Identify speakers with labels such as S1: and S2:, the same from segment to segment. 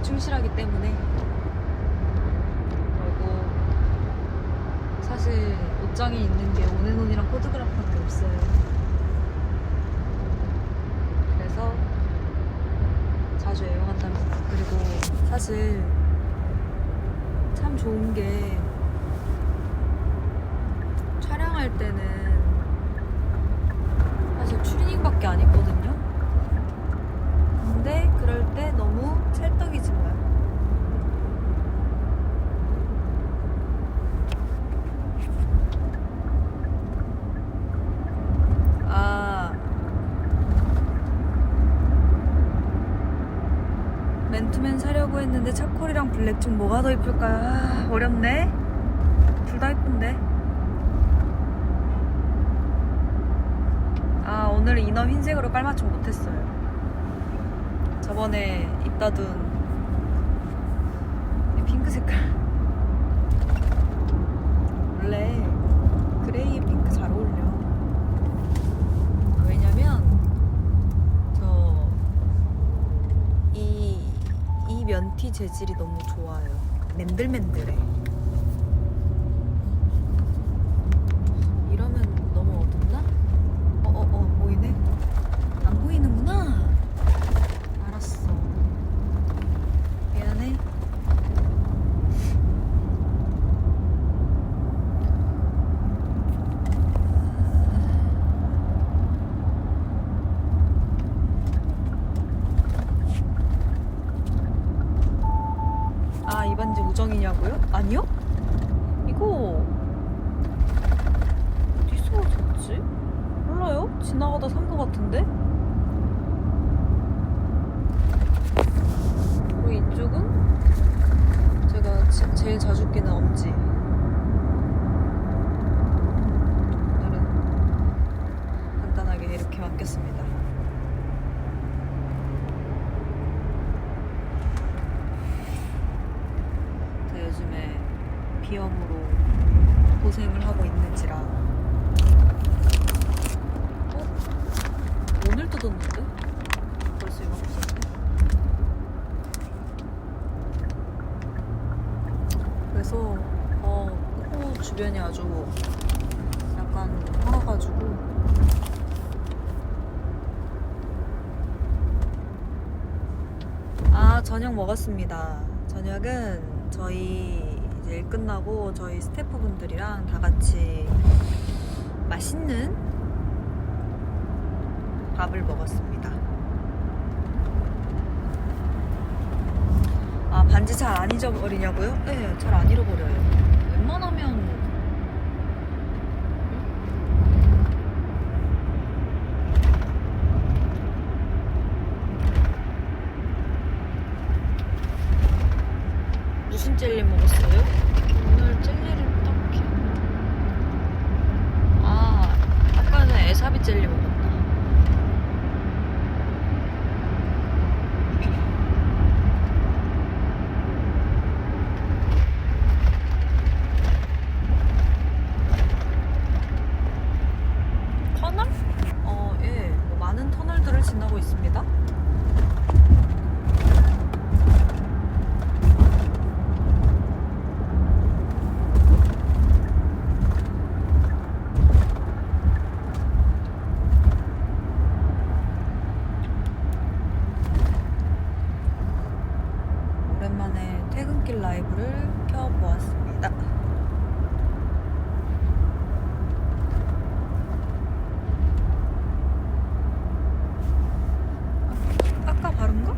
S1: 충실하기 때문에 그리고 사실 옷장에 있는 게 온앤온이랑 포토그래프밖에 없어요. 그래서 자주 애용한답니다. 그리고 사실 참 좋은 게 촬영할 때는 사실 추리닝밖에 안 입거든요. 근데 그럴 때 너무 찰떡이지 뭐야. 아. 맨투맨 사려고 했는데 차콜이랑 블랙 중 뭐가 더 이쁠까요? 아, 어렵네. 둘 다 이쁜데. 아, 오늘 이너 흰색으로 깔맞춤 못했어요. 저번에 입다 둔이 핑크 색깔. 원래 그레이에 핑크 잘 어울려. 왜냐면 저 이 이 면 티 재질이 너무 좋아요. 맨들맨들해. 이러면 너무 어둡나? 어어어 어, 보이네. 안 보이는구나. 알았어. 미안해. 아, 이 반지 우정이냐고요? 아니요? 이거 어디서 샀지? 몰라요? 지나가다 산 것 같은데? 그리고 이쪽은 제가 지- 제일 자주 끼는 엄지. 오늘은 간단하게 이렇게 맡겼습니다. 제가 요즘에 비염으로 고생을 하고 있는지라. 어? 오늘 뜯었는데? 벌써 이만큼 썼네? 그래서 어, 코 주변이 아주 약간 화가지고 아 저녁 먹었습니다. 저녁은 저희 이제 일 끝나고 저희 스태프분들이랑 다 같이 맛있는 밥을 먹었습니다. 아 반지 잘 안 잊어버리냐고요? 네, 잘안 잃어버려요. 웬만하면 무슨 젤리 먹었어요? 오늘 젤리를 딱히 아 아까는 에사비 젤리 먹었나? 터널? 어, 예. 뭐 많은 터널들을 지나고 있습니다. 오랜만에 퇴근길 라이브를 켜보았습니다. 아까 바른가?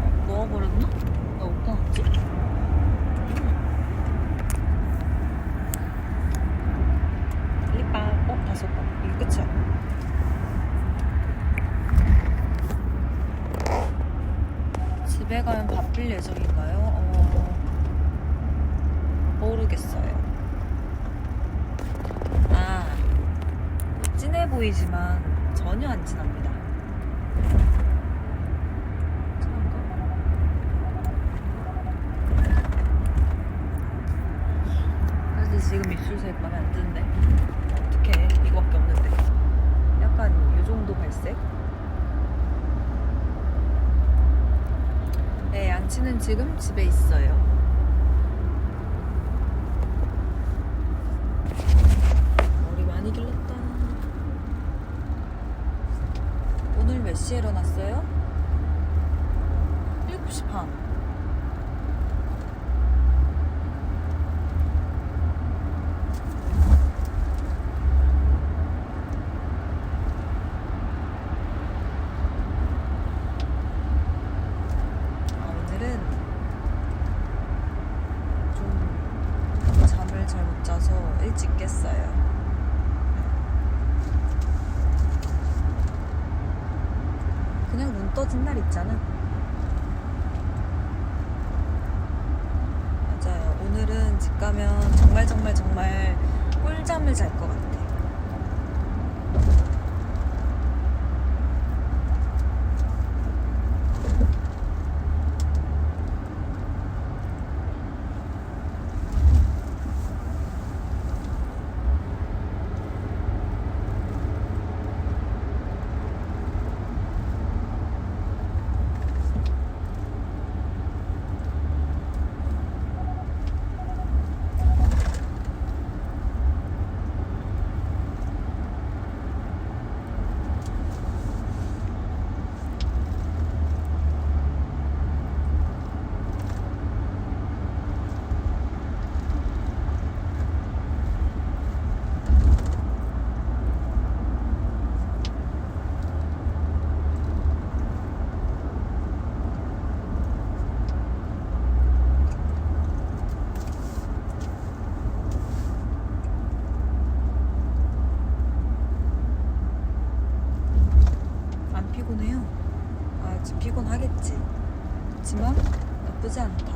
S1: 어, 넣어버렸나? 나 어디다 놨지? 립밤 어? 다 썼다 이게 끝이야 집에 가면 바쁠 예정인가요? 어... 모르겠어요 아 진해 보이지만 전혀 안 진합니다. 하지만 나쁘지 않다.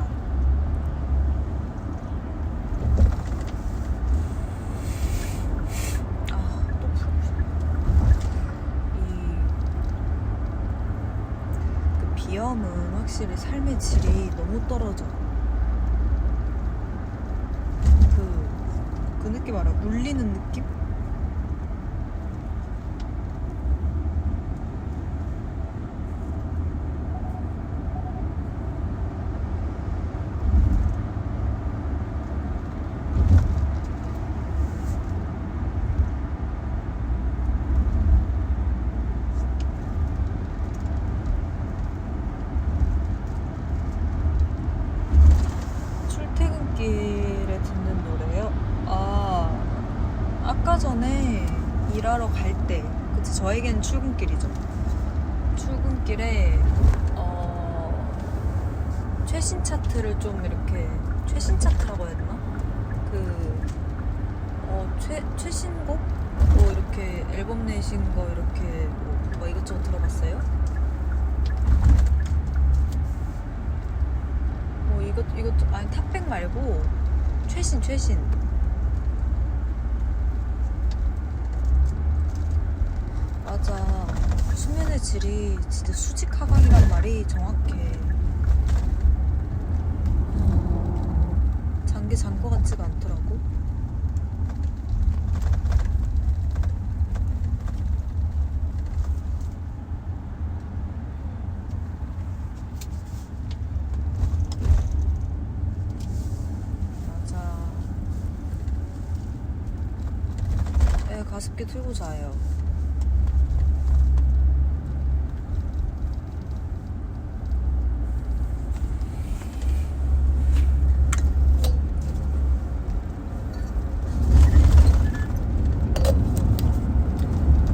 S1: 아, 그 비염은 확실히 삶의 질이 너무 떨어져. 그, 그 느낌 알아? 물리는 느낌? 출퇴근길에 듣는 노래요? 아, 아까 전에 일하러 갈 때, 저에겐 출근길이죠. 출근길에, 어, 최신 차트를 좀 이렇게, 최신 차트라고 해야 되나? 그, 어, 최, 최신곡? 뭐 이렇게 앨범 내신 거 이렇게 뭐, 뭐 이것저것 들어봤어요? 뭐 이것 이것 아니 탑백 말고 최신 최신 맞아 수면의 질이 진짜 수직 하강이란 말이 정확해. 잔게 잔거 같지가 않더라고. 가습기 틀고 자요.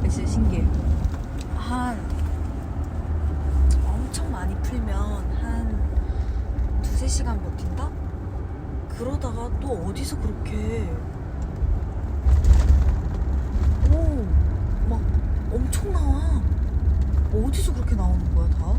S1: 진짜 신기해. 한 엄청 많이 풀면 한 두세 시간 버틴다? 그러다가 또 어디서 그렇게 오, 막 엄청 나와. 어디서 그렇게 나오는 거야, 다?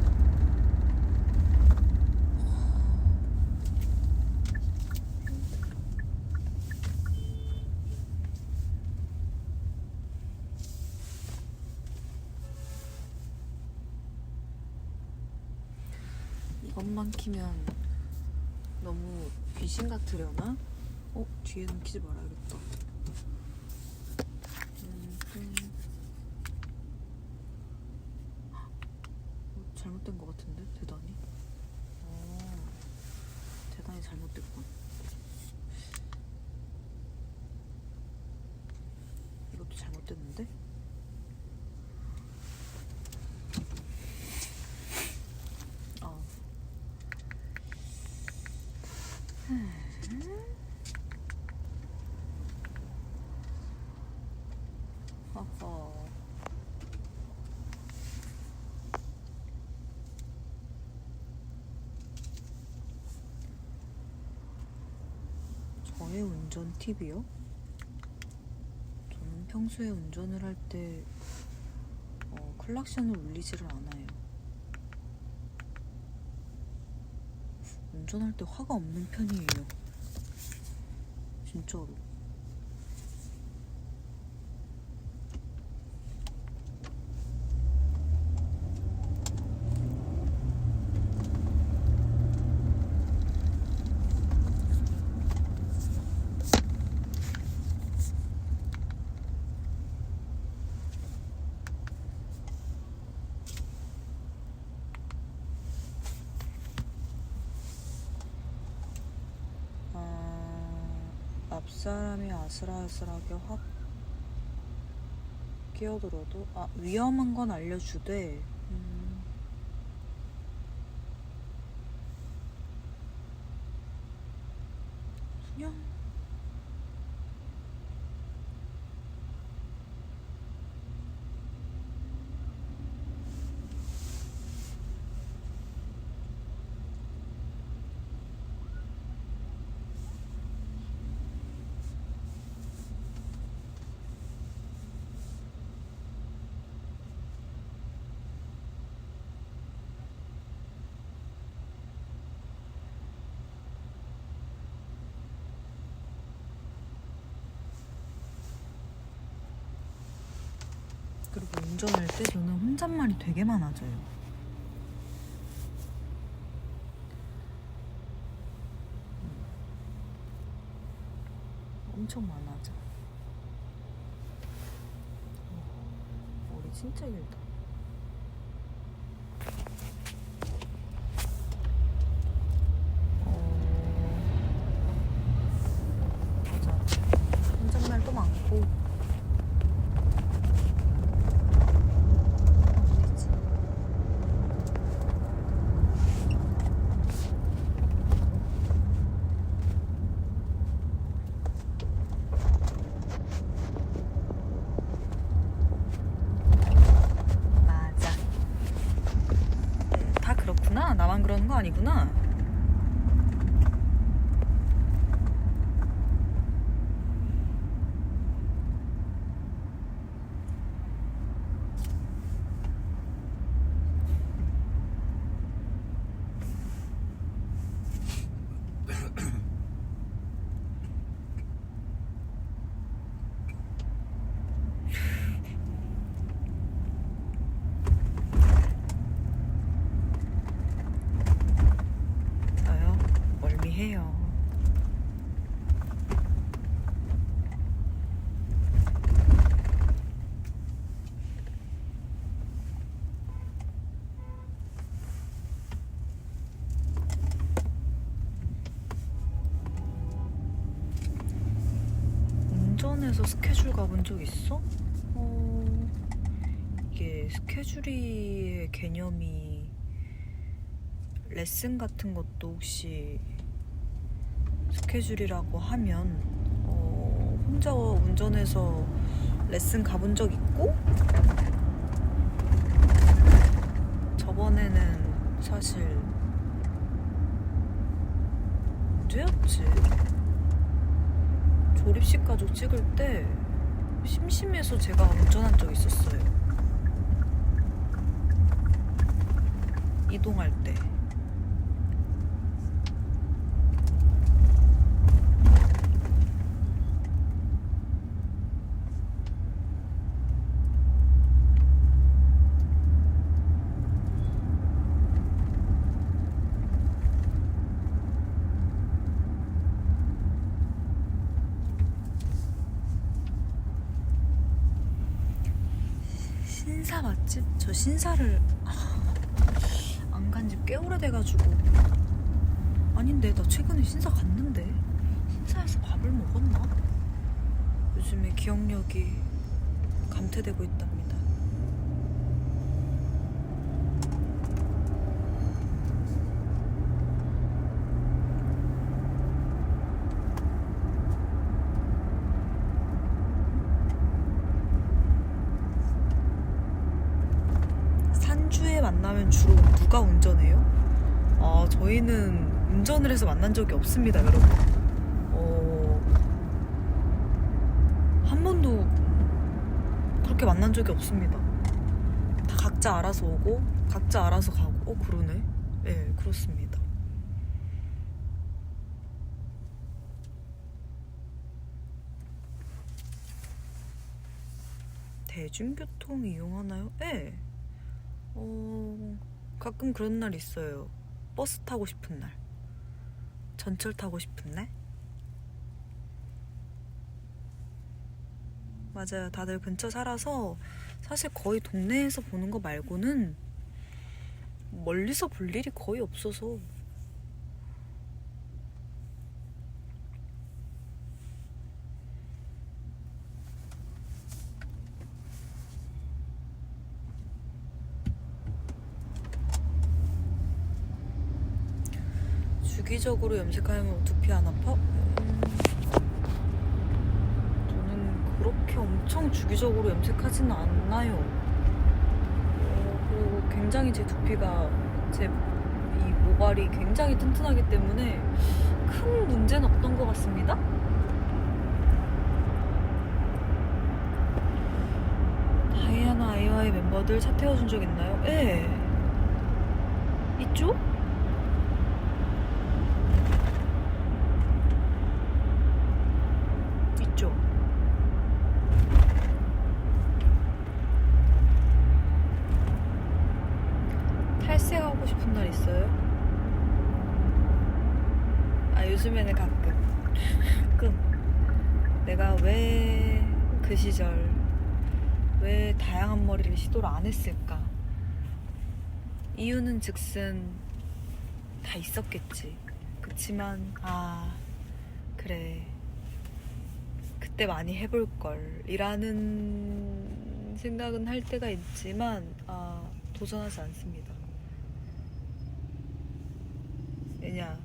S1: 이것만 키면 귀신 같으려나? 어? 뒤에는 키지 말아야겠다. 음, 음. 어, 잘못된 것 같은데? 대단히? 어. 계산이 잘못됐군. 이것도 잘못됐는데? 저의 운전 팁이요? 저는 평소에 운전을 할때 어, 클락션을 울리지를 않아요. 운전할 때 화가 없는 편이에요. 진짜로. 아, 앞사람이 아슬아슬하게 확 끼어들어도 아 위험한 건 알려주되 음, 그냥 그리고 운전할 때 저는 혼잣말이 되게 많아져요. 엄청 많아져. 어, 머리 진짜 길다. 어, 맞아. 혼잣말도 많고. 어디지? 맞아. 다 그렇구나. 나만 그러는 거 아니구나. 저요? 멀미해요. 운전해서 스케줄 가본 적 있어? 어, 이게 스케줄이의 개념이 레슨 같은 것도 혹시 스케줄이라고 하면 어, 혼자 운전해서 레슨 가본 적 있고 저번에는 사실 언제였지? 졸업식 가족 찍을 때 심심해서 제가 운전한 적 있었어요. 이동할 때. 신사 맛집? 저 신사를 안 간 지 꽤 오래돼가지고 아닌데 나 최근에 신사 갔는데 신사에서 밥을 먹었나? 요즘에 기억력이 감퇴되고 있답니다. 산주에 만나면 주로 누가 운전해요? 아, 저희는 운전을 해서 만난 적이 없습니다, 여러분. 어, 한 번도 그렇게 만난 적이 없습니다. 다 각자 알아서 오고, 각자 알아서 가고, 어, 그러네. 네, 그렇습니다. 대중교통 이용하나요? 네. 어, 가끔 그런 날 있어요. 버스 타고 싶은 날. 전철 타고 싶은 날. 맞아요. 다들 근처 살아서 사실 거의 동네에서 보는 거 말고는 멀리서 볼 일이 거의 없어서 주기적으로 염색하면 두피 안 아파? 음, 저는 그렇게 엄청 주기적으로 염색하지는 않나요. 어, 그리고 굉장히 제 두피가 제 이 모발이 굉장히 튼튼하기 때문에 큰 문제는 없던 것 같습니다. 다이아나 아이와의 멤버들 차 태워준 적 있나요? 예. 있죠. 탈색하고 싶은 날 있어요? 아 요즘에는 가끔 가끔 내가 왜 그 시절 왜 다양한 머리를 시도를 안 했을까 이유는 즉슨 다 있었겠지 그치만 아 그래 그때 많이 해볼 걸 이라는 생각은 할 때가 있지만 아, 도전하지 않습니다. 왜냐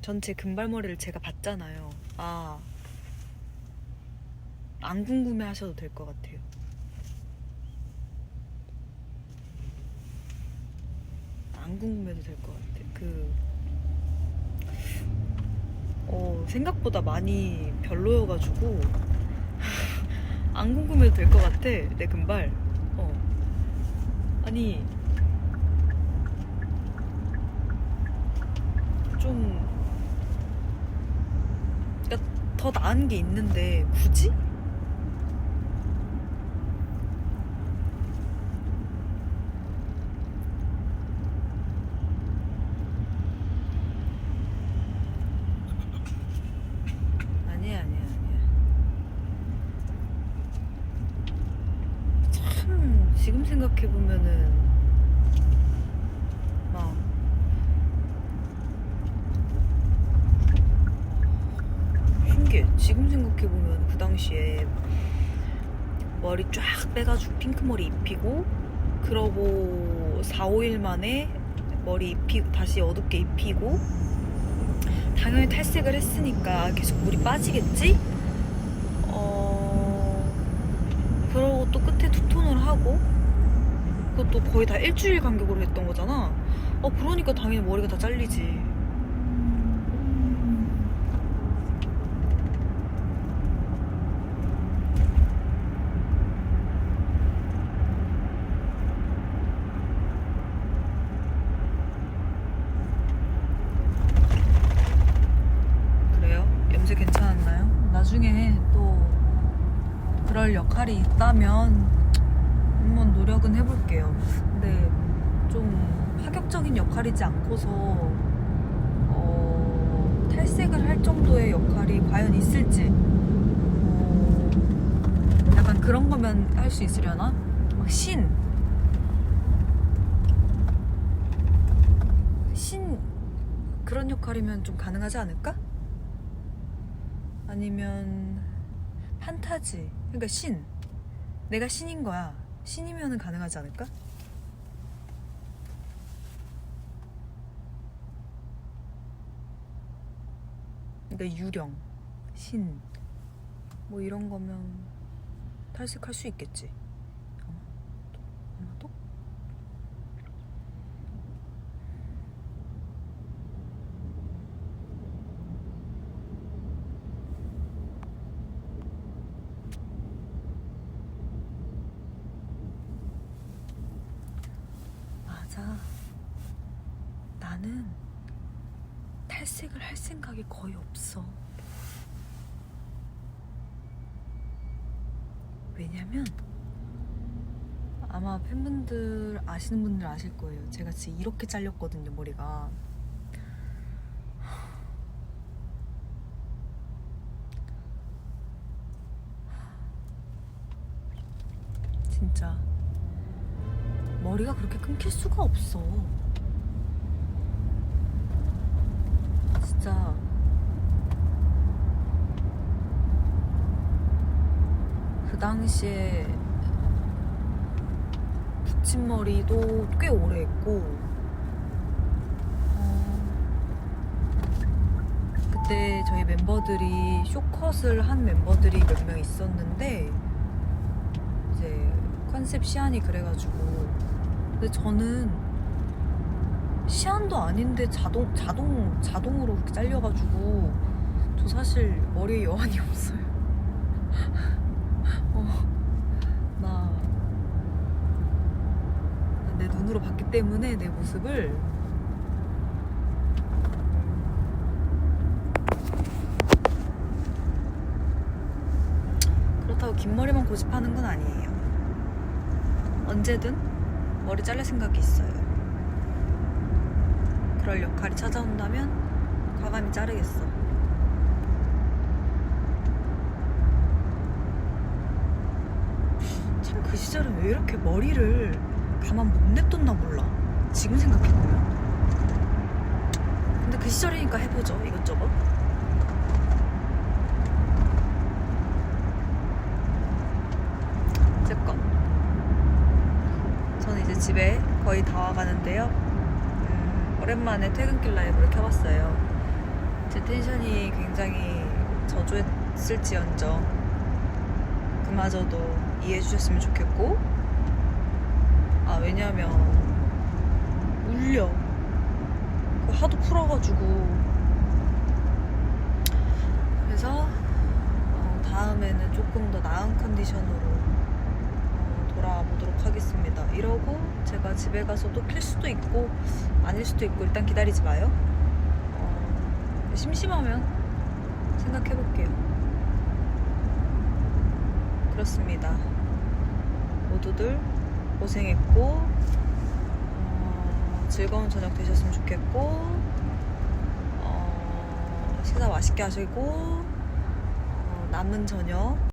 S1: 전체 금발머리를 제가 봤잖아요. 아, 안 궁금해 하셔도 될 것 같아요. 안 궁금해도 될 것 같아. 그 어, 생각보다 많이 별로여가지고 안 궁금해도 될 것 같아 내 금발 어 아니 좀 그러니까 더 나은 게 있는데 굳이? 아니야 아니야 아니야 참 지금 생각해 보면은 막 신기해 지금 생각해 보면 그 당시에 머리 쫙 빼가지고 핑크 머리 입히고 그러고 4, 5일 만에 머리 입히고 다시 어둡게 입히고 당연히 탈색을 했으니까 계속 물이 빠지겠지? 어... 그러고 또 끝에 투톤을 하고 그것도 거의 다 일주일 간격으로 했던 거잖아 어 그러니까 당연히 머리가 다 잘리지 하지 않고서 어, 탈색을 할 정도의 역할이 과연 있을지 어, 약간 그런 거면 할 수 있으려나? 막 신! 신! 그런 역할이면 좀 가능하지 않을까? 아니면 판타지 그러니까 신 내가 신인 거야 신이면은 가능하지 않을까? 그러니까 유령 신 뭐 이런 거면 탈색할 수 있겠지 아마도 아마도 맞아. 나는 탈색을 할 생각이 거의 없어. 왜냐면 아마 팬분들 아시는 분들 아실 거예요. 제가 지금 이렇게 잘렸거든요, 머리가. 진짜 머리가 그렇게 끊길 수가 없어. 진짜 그 당시에 붙임머리도 꽤 오래 했고 어, 그때 저희 멤버들이 쇼컷을 한 멤버들이 몇 명 있었는데 이제 컨셉 시안이 그래가지고 근데 저는 시안도 아닌데 자동 자동 자동으로 그렇게 잘려가지고 저 사실 머리에 여한이 없어요. 어, 나 내 눈으로 봤기 때문에 내 모습을 그렇다고 긴 머리만 고집하는 건 아니에요. 언제든 머리 자를 생각이 있어요. 그럴 역할이 찾아온다면 과감히 자르겠어. 참 그 시절은 왜 이렇게 머리를 가만 못 냅뒀나 몰라. 지금 생각해보면. 근데 그 시절이니까 해보죠, 이것저것. 어쨌건. 저는 이제 집에 거의 다 와가는데요. 음, 오랜만에 퇴근길 라이브를 켜봤어요. 제 텐션이 굉장히 저조했을지언정 그마저도 이해해 주셨으면 좋겠고 아 왜냐면 울려. 그거 하도 풀어가지고. 그래서 어, 다음에는 조금 더 나은 컨디션으로 어, 돌아보도록 하겠습니다. 이러고 제가 집에 가서 또 킬 수도 있고 아닐 수도 있고 일단 기다리지 마요. 어, 심심하면 생각해볼게요. 그렇습니다. 모두들 고생했고 어, 즐거운 저녁 되셨으면 좋겠고 어, 식사 맛있게 하시고 어, 남은 저녁